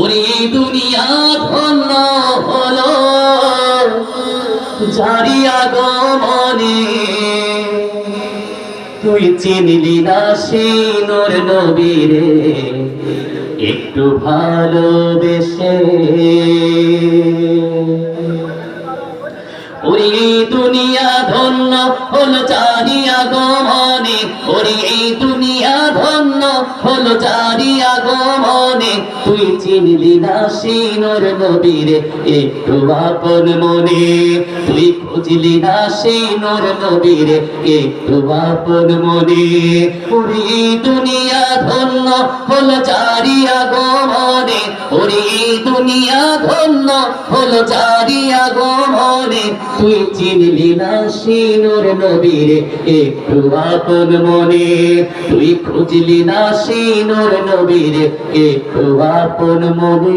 ওরে দুনিয়া ধন্য হলো জারি আগমনে তুই চিনলি না সেই নূর নবীরে একটু ভালোবেসে। ওরে দুনিয়া ধন্য হলো জারি আগমনে ওরে এই দুনিয়া ধন্য হলো জারি আগমনে তুই চিনলি না সিনোর নবীরে একটু আপন মনে। তুই খুঁজলি না সিনোর নবীরে একটু আপন মনে। ওরে এই দুনিয়া ধন্য হলো জারি আগমনে ওরে এই দুনিয়া ধন্য হলো জারি আগমনে তুই চিনলি না সিনোর নবীরে, একটু আপন মনে। তুই খুঁজলি না সিনোর নবীরে, একটু আপন মনে।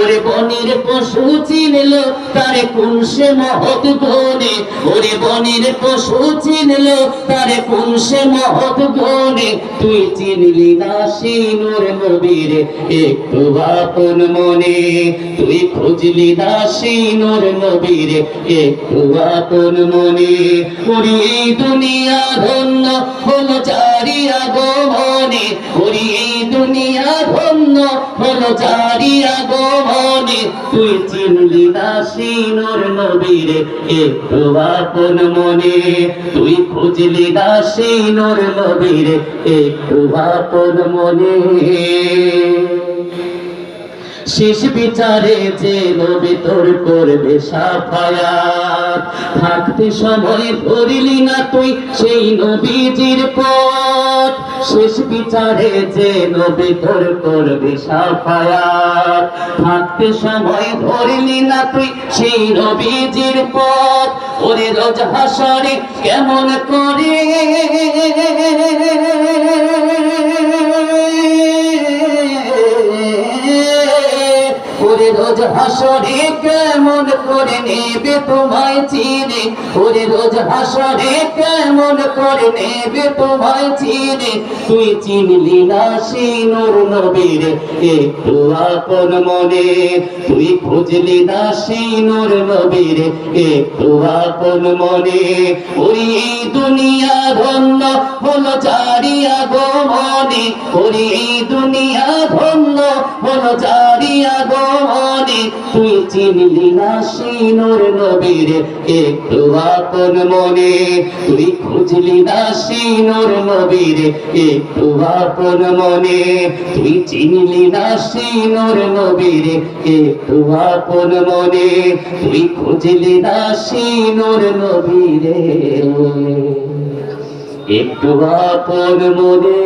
ওরে বনের পশু চিনল, তারে কোন সে মহৎ গনে ওরে বনের পশু চিনল, তারে কোন সে মহৎ গনে তুই চিনলি না সেই নূর নবীরে, একটু আপন মনে। তুই খুঁজলি না সেই নূর নবীরে, একটু আপন মনে। ওরে এই দুনিয়া ধন্য হলো চারি আগমনে। ওরে এই দুনিয়া ধন্য হলো চারি আগমনে। তুই চিনলি না সিনুর নবীরে একটু আপন মনে? তুই খুঁজলি না সিনুর নবীরে একটু আপন মনে? শেষ বিচারে যে নবী তোর করবে সাফায়াত থাকতে সময় ধরিলি না তুই সেই নবীজির পথ। শেষ বিচারে যে নবী তোর করবে সাফায়াত থাকতে সময় ধরিলি না তুই সেই নবীজির পথ। ওরে রোজ হাসরে কেমন করে ওরে রোজ হাসরে কেমন করে নেবে তোমায় চিনে? ওরে রোজ হাসরে কেমন করে নেবে তোমায় চিনে? তুই চিনলি না সেই নূর নবীর একটু আপন মনে। তুই খুঁজলি না সেই নূর নবীর একটু আপন মনে। ওরে এই দুনিয়া ধন্য হলো চারিয়া গো মনে ওরে এই দুনিয়া ধন্য হলো চারিয়া গো মনে তুই চিনলি না সিনোর নবীর একটু আপন মনে। তুই খুঁজলি না সিনোর নবীর একটু আপন মনে। তুই চিনলি না সিনোর নবীর একটু আপন মনে। তুই খুঁজলি না সিনোর নবীর একটু আপন মনে।